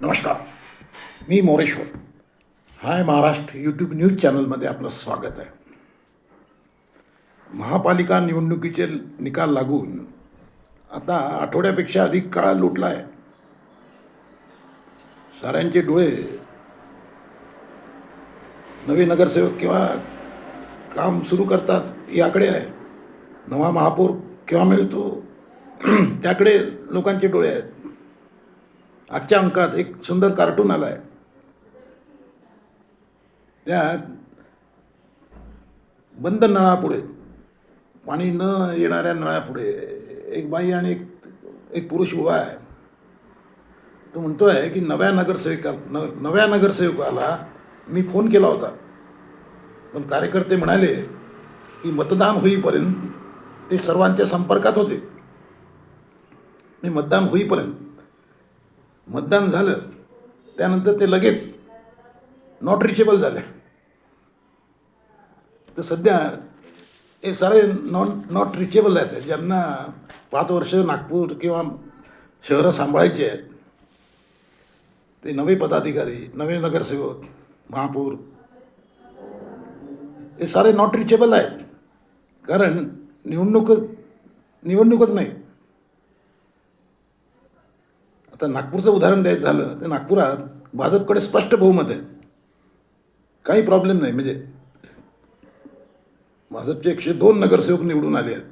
नमस्कार. मी Moreshwar. Hi Maharashtra YouTube news चॅनलमध्ये आपलं स्वागत आहे. महापालिका निवडणुकीचे निकाल लागून आता आठवड्यापेक्षा अधिक काळ लुटला आहे. साऱ्यांचे डोळे नवे नगरसेवक किंवा काम सुरू करतात याकडे आहे. नवा महापौर केव्हा मिळतो? त्याकडे लोकांचे डोळे आहेत. आजच्या अंकात एक सुंदर कार्टून आला आहे त्यात बंद नळापुढे पाणी न येणाऱ्या नळापुढे एक बाई आणि एक एक पुरुष उभा आहे. तो म्हणतो आहे की नव्या नगरसेविका न नव्या नगरसेवकाला मी फोन केला होता. पण कार्यकर्ते म्हणाले की मतदान होईपर्यंत ते सर्वांच्या संपर्कात होते. आणि मतदान होईपर्यंत मतदान झालं त्यानंतर ते लगेच नॉट रिचेबल झाले. तर सध्या हे सारे नॉन नॉट रिचेबल आहेत. ज्यांना पाच वर्ष नागपूर किंवा शहरं सांभाळायची आहेत ते नवे पदाधिकारी नवे नगरसेवक महापौर हे सारे नॉट रिचेबल आहेत. कारण निवडणूक निवडणूकच नाही. आता नागपूरचं उदाहरण द्यायचं झालं तर नागपुरात भाजपकडे स्पष्ट बहुमत आहे. काही प्रॉब्लेम नाही म्हणजे भाजपचे एकशे दोन नगरसेवक निवडून आले आहेत.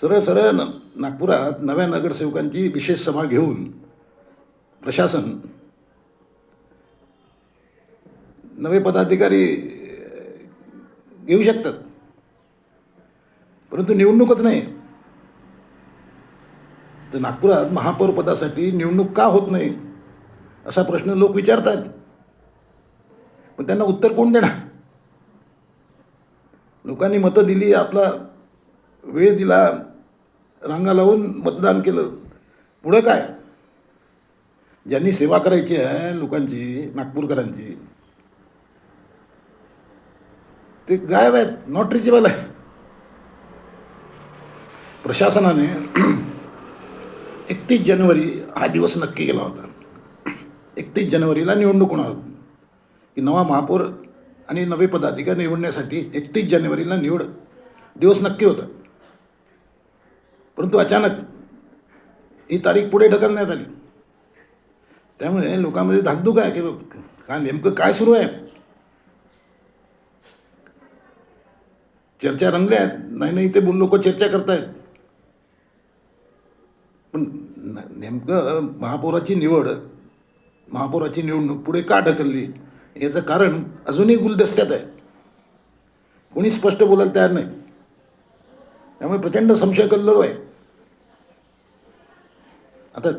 सरळ सरळ न नागपुरात नव्या नगरसेवकांची विशेष सभा घेऊन प्रशासन नवे पदाधिकारी घेऊ शकतात. परंतु निवडणूकच नाही. तर नागपुरात महापौरपदासाठी निवडणूक का होत नाही? असा प्रश्न लोक विचारतात. पण त्यांना उत्तर कोण देणार? लोकांनी मतं दिली आपला वेळ दिला रांगा लावून मतदान केलं. पुढं काय? ज्यांनी सेवा करायची आहे लोकांची नागपूरकरांची ते गायब आहेत नॉट रिचेबल आहे प्रशासनाने एकतीस जानेवारी हा दिवस नक्की केला होता. एकतीस जानेवारीला निवडणूक होणार. की नवा महापौर आणि नवे पदाधिकारी निवडण्यासाठी एकतीस जानेवारीला निवड दिवस नक्की होता. परंतु अचानक ही तारीख पुढे ढकलण्यात आली. त्यामुळे लोकांमध्ये धाकधूक आहे की काय नेमकं काय सुरू आहे? चर्चा रंगल्या आहेत. नाही नाही ते लोक चर्चा करतायत. पण नेमकं महापौराची निवड महापौराची निवडणूक पुढे का ढकलली? याचं कारण अजूनही गुलदस्त्यात आहे. कोणी स्पष्ट बोलायला तयार नाही. त्यामुळे प्रचंड संशय कल्लो आहे. आता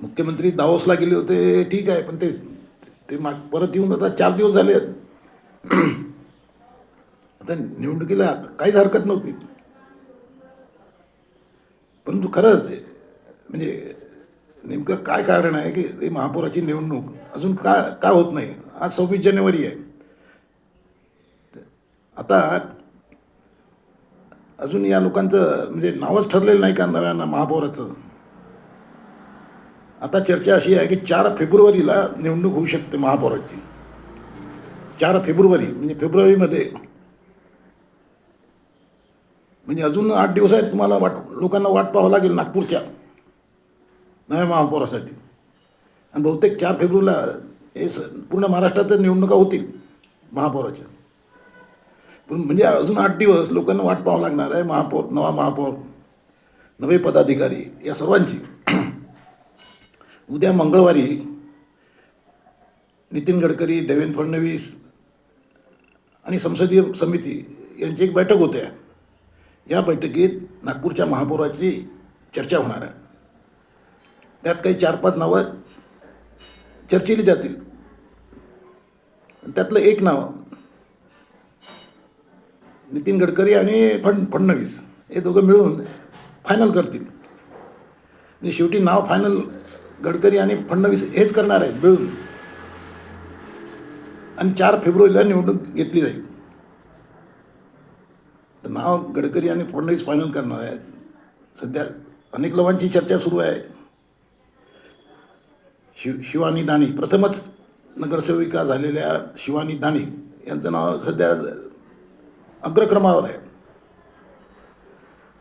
मुख्यमंत्री दावोसला गेले होते ठीक आहे पण ते ते माग परत येऊन आता चार दिवस झाले आहेत. आता निवडणुकीला काहीच हरकत नव्हती. परंतु खरंच म्हणजे नेमकं काय कारण आहे की ही महापौराची निवडणूक? अजून का का होत नाही? आज सव्वीस जानेवारी आहे. आता अजून या लोकांचं म्हणजे नावच ठरलेलं नाही का नव्या महापौराचं? आता चर्चा अशी आहे की चार फेब्रुवारीला निवडणूक होऊ शकते महापौराची. चार फेब्रुवारी म्हणजे फेब्रुवारीमध्ये. म्हणजे अजून आठ दिवस आहेत तुम्हाला वाट लोकांना वाट पाहावं लागेल नागपूरच्या. नव्या महापौरासाठी आणि बहुतेक चार फेब्रुवारीला हे स पूर्ण महाराष्ट्राच्या निवडणुका होतील महापौराच्या. पण म्हणजे अजून आठ दिवस लोकांना वाट पाहावं लागणार आहे महापौर नवा महापौर नवे पदाधिकारी या सर्वांची. उद्या मंगळवारी नितीन गडकरी देवेंद्र फडणवीस आणि संसदीय समिती यांची एक बैठक होते. या बैठकीत नागपूरच्या महापौराची चर्चा होणार आहे. त्यात काही चार पाच नावं चर्चेली जातील. त्यातलं एक नाव नितीन गडकरी आणि फड फडणवीस हे दोघं मिळून फायनल करतील. आणि शेवटी नाव फायनल गडकरी आणि फडणवीस हेच करणार आहेत मिळून. आणि चार फेब्रुवारीला निवडणूक घेतली जाईल. तर नाव गडकरी आणि फडणवीस फायनल करणार आहेत. सध्या अनेक लोकांची चर्चा सुरू आहे. शिव शिवानी दाणी. प्रथमच नगरसेविका झालेल्या शिवानी दाणी यांचं नाव सध्या अग्रक्रमावर आहे.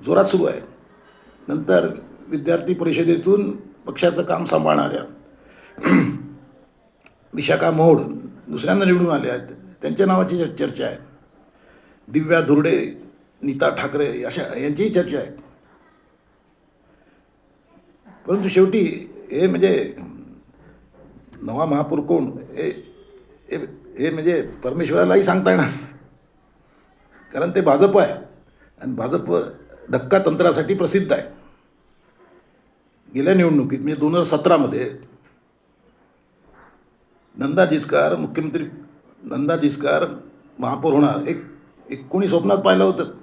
जोरात सुरू आहे. नंतर विद्यार्थी परिषदेतून पक्षाचं काम सांभाळणाऱ्या विशाखा मोहोड दुसऱ्यांदा निवडून आले आहेत. त्यांच्या नावाची चर्चा आहे. दिव्या धुर्डे नीता ठाकरे अशा यांचीही चर्चा आहे. परंतु शेवटी हे म्हणजे नवा महापौर कोण? हे हे- हे म्हणजे परमेश्वरालाही सांगता येणार कारण ते भाजप आहे. आणि भाजप धक्का तंत्रासाठी प्रसिद्ध आहे. गेल्या निवडणुकीत म्हणजे दोन हजार सतरामध्ये नंदा जिचकार मुख्यमंत्री नंदा जिचकार महापौर होणार. एक एक कोणी स्वप्नात पाहिलं होतं.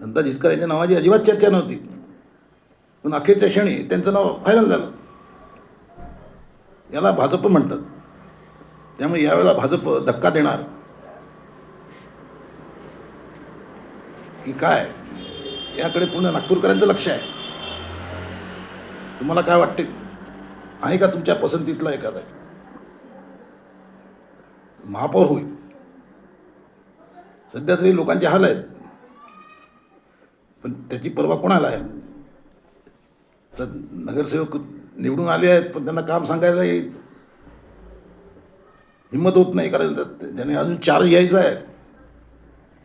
नंदा जिचकार यांच्या नावाची अजिबात चर्चा नव्हती. पण अखेरच्या क्षणी त्यांचं नाव फायनल झालं. याला भाजप म्हणतात. त्यामुळे यावेळेला भाजप धक्का देणार. की काय? याकडे पूर्ण नागपूरकरांचं लक्ष आहे. तुम्हाला काय वाटते? आहे का तुमच्या पसंतीतला एखादा? महापौर होईल. सध्या तरी लोकांचे हाल आहेत. पण त्याची पर्वा कोणाला आहे? तर नगरसेवक निवडून आले आहेत पण त्यांना काम सांगायला हिंमत होत नाही कारण त्याने अजून चार्ज घ्यायचा आहे.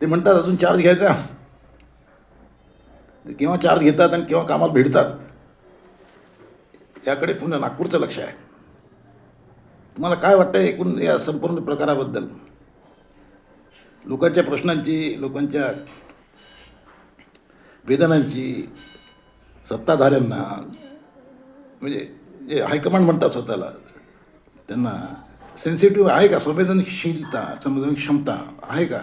ते म्हणतात अजून चार्ज घ्यायचा आहे. ते केव्हा चार्ज घेतात आणि केव्हा कामाला भेटतात याकडे पुन्हा नागपूरचं लक्ष आहे. तुम्हाला काय वाटतं एकूण या संपूर्ण प्रकाराबद्दल? लोकांच्या प्रश्नांची लोकांच्या वेदनांची सत्ताधाऱ्यांना म्हणजे जे हायकमांड म्हणतात स्वतःला त्यांना सेन्सिटिव्ह आहे का? संवेदनशीलता संवेदन क्षमता आहे का?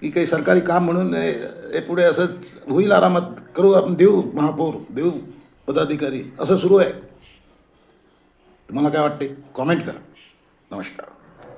की काही सरकारी काम म्हणून हे पुढे असंच होईल आरामात करू आपण देऊ महापौर देऊ पदाधिकारी असं सुरू आहे. तुम्हाला काय वाटते कॉमेंट करा. नमस्कार.